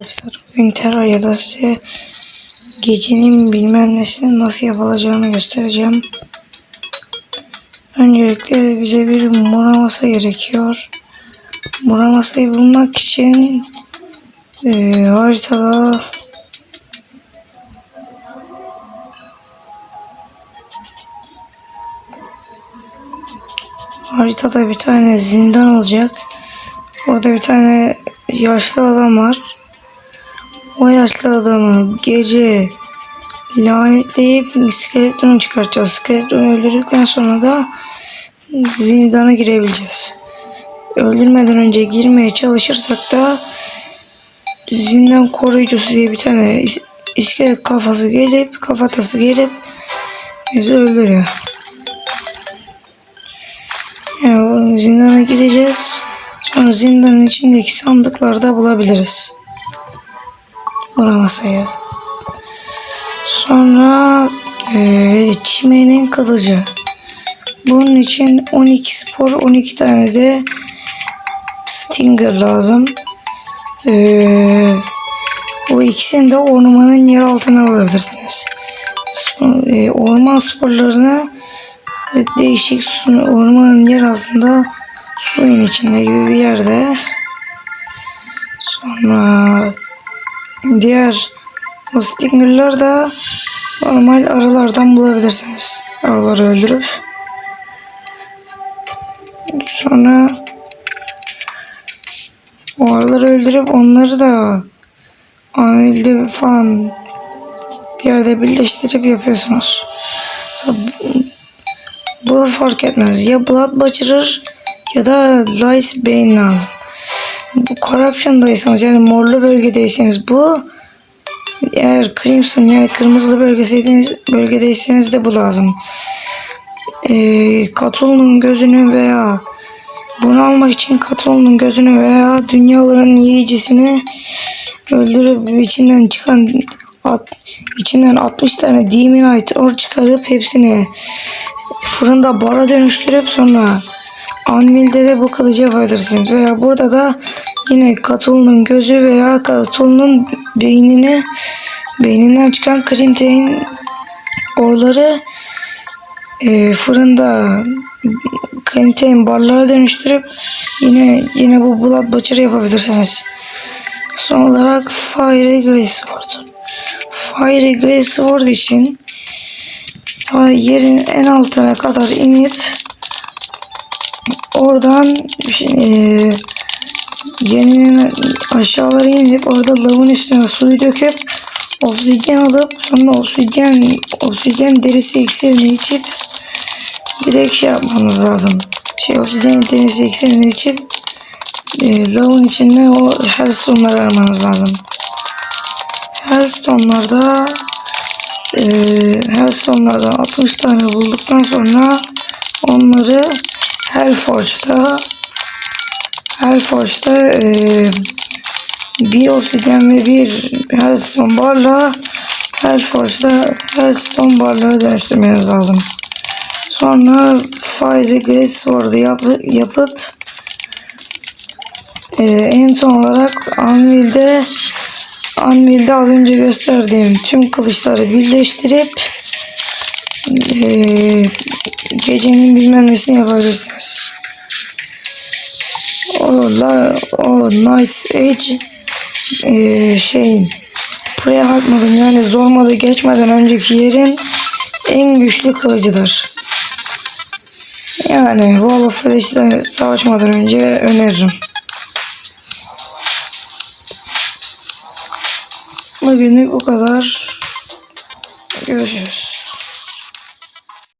Arkadaşlar bugün Terraria'da size gecenin bilmem nesini nasıl yapılacağını göstereceğim. Öncelikle bize bir masa gerekiyor. masayı bulmak için e, haritada haritada bir tane zindan olacak. Orada bir tane yaşlı adam var. O yaşlı adamı gece lanetleyip skeleton çıkartacağız. Skeleton öldürdükten sonra da zindana girebileceğiz. Öldürmeden önce girmeye çalışırsak da zindan koruyucusu diye bir tane is- iskelet kafası gelip kafatası gelip bizi öldürüyor. Yani zindana gireceğiz. Sonra zindanın içindeki sandıklarda bulabiliriz. Masayı. Sonra eee çimenin kılıcı. Bunun için 12 spor 12 tane de stinger lazım. Eee bu ikisini de ormanın yer altına alabilirsiniz. Eee, orman sporlarını e, değişik ormanın yer altında suyun içinde gibi bir yerde. Sonra Diğer o stinger'lar da normal arılardan bulabilirsiniz. Arıları öldürüp sonra o arıları öldürüp onları da amilde falan bir yerde birleştirip yapıyorsunuz. Bu fark etmez. Ya Blood Butcherer ya da Lice Bane lazım bu Corruption'daysanız yani morlu bölgedeyseniz bu eğer Crimson yani kırmızı bölgedeyseniz, bölgedeyseniz de bu lazım. Ee, Cthulhu'nun gözünü veya bunu almak için Cthulhu'nun gözünü veya dünyaların yiyicisini öldürüp içinden çıkan at, içinden 60 tane Demonite or çıkarıp hepsini fırında bara dönüştürüp sonra Anvil'de de bu kılıcı yapabilirsiniz. Veya burada da yine Cthulhu'nun gözü veya Cthulhu'nun beynini beyninden çıkan Crimtain orları e, fırında Crimtain barlara dönüştürüp yine yine bu Blood Butcher yapabilirsiniz. Son olarak Fiery Grey Sword. Fiery Grey Sword için yerin en altına kadar inip oradan e, yeni aşağılara inip orada lavın üstüne suyu döküp obsidyen alıp sonra obsidyen obsidyen derisi iksirini içip direkt şey yapmanız lazım. Şey obsidyen derisi iksirini içip e, lavın içinde o hellstone'ları aramanız lazım. Hellstone'larda e, hellstone'lardan 60 tane bulduktan sonra onları Hellforge'da Hellforge'da e, bir obsidyen ve bir Hellstone barla Hellforge'da Hellstone barlara dönüştürmeniz lazım. Sonra Fiery Grace Sword'u yap, yapıp e, en son olarak Anvil'de Anvil'de az önce gösterdiğim tüm kılıçları birleştirip e, gecenin bilmem nesini yapabilirsiniz. O, la, o Night's Edge e, şeyin pre-hard modun yani zor geçmeden önceki yerin en güçlü kılıcıdır. Yani Wall of Flash'le savaşmadan önce öneririm. Bugünlük bu kadar. Görüşürüz.